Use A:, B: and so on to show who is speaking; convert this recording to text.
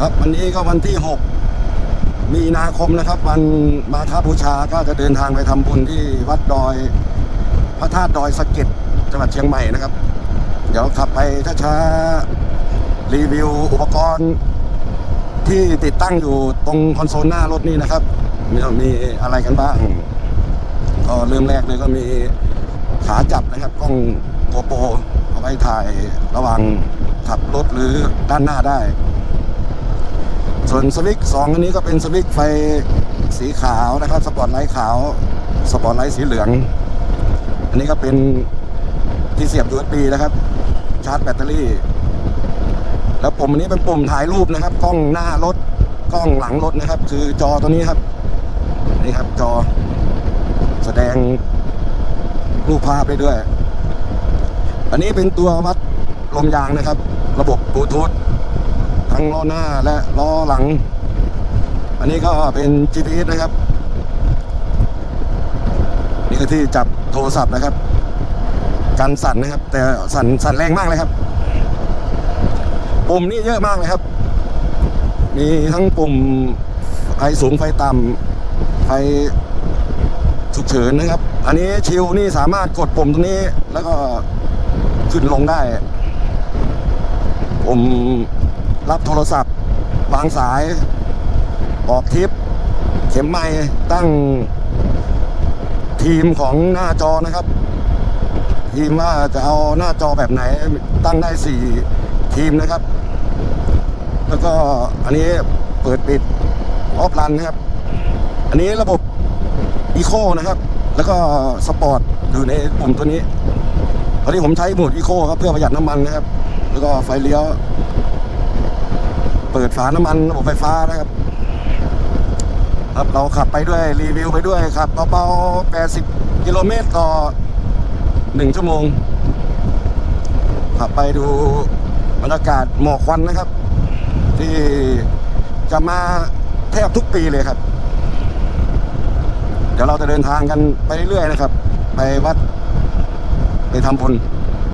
A: ครับวันนี้ก็วันที่ 6 มีนาคมนะครับ วันมาฆบูชาก็จะเดินทางไปทำบุญที่วัดดอย พระธาตุดอยสะเก็ดจังหวัดเชียงใหม่นะครับ เดี๋ยวขับไปช้าๆรีวิวอุปกรณ์ที่ติดตั้งอยู่ตรงคอนโซลหน้ารถนี่นะครับ มีมีอะไรกันบ้าง ก็เริ่มแรกเลยก็มีขาจับนะครับกล้องโกโปรเอาไว้ถ่ายระหว่างขับรถหรือด้านหน้าได้ ส่วนสวิตช์สองอันนี้ก็เป็นสวิตช์ไฟสีขาวนะครับ สปอร์ตไลท์ขาว สปอร์ตไลท์สีเหลือง อันนี้ก็เป็นที่เสียบ USB นะครับ ชาร์จแบตเตอรี่ แล้วปุ่มอันนี้เป็นปุ่มถ่ายรูปนะครับ กล้องหน้ารถ กล้องหลังรถนะครับ คือจอตัวนี้ครับ นี่ครับจอ แสดงรูปภาพได้ด้วย อันนี้เป็นตัววัดลมยางนะครับ ระบบบลูทูธ ทั้งล้อหน้าและล้อหลัง อันนี้ก็เป็น GPS นะครับ นี่ก็ที่จับโทรศัพท์นะครับกันสั่นนะครับ แต่สั่นสั่นแรงมากเลยครับ ปุ่มนี่เยอะมากเลยครับ มีทั้งปุ่มไฟสูงไฟต่ำไฟฉุกเฉินนะครับ อันนี้ชิลนี่สามารถกดปุ่มตรงนี้แล้วก็ขึ้นลงได้ปุ่ม รับโทรศัพท์ วางสาย ออกทิป เข็มไม้ตั้ง ทีมของหน้าจอนะครับ ทีมว่าจะเอาหน้าจอแบบไหน ตั้งได้สี่ทีมนะครับ แล้วก็อันนี้เปิดปิดออฟรันนะครับ อันนี้ระบบอีโคนะครับ แล้วก็สปอร์ตอยู่ในปุ่มตัวนี้ตอนนี้ผมใช้โหมดอีโคครับเพื่อประหยัดน้ำมันนะครับ แล้วก็ไฟเลี้ยว เปิดฝาน้ำมันระบบไฟฟ้านะครับ ครับเราขับไปด้วยรีวิวไปด้วยครับเบาๆ80กิโลเมตรต่อ1ชั่วโมง ขับไปดูบรรยากาศหมอกควันนะครับ ที่จะมาแทบทุกปีเลยครับ เดี๋ยวเราจะเดินทางกันไปเรื่อยๆนะครับ ไปวัดไปทำบุญ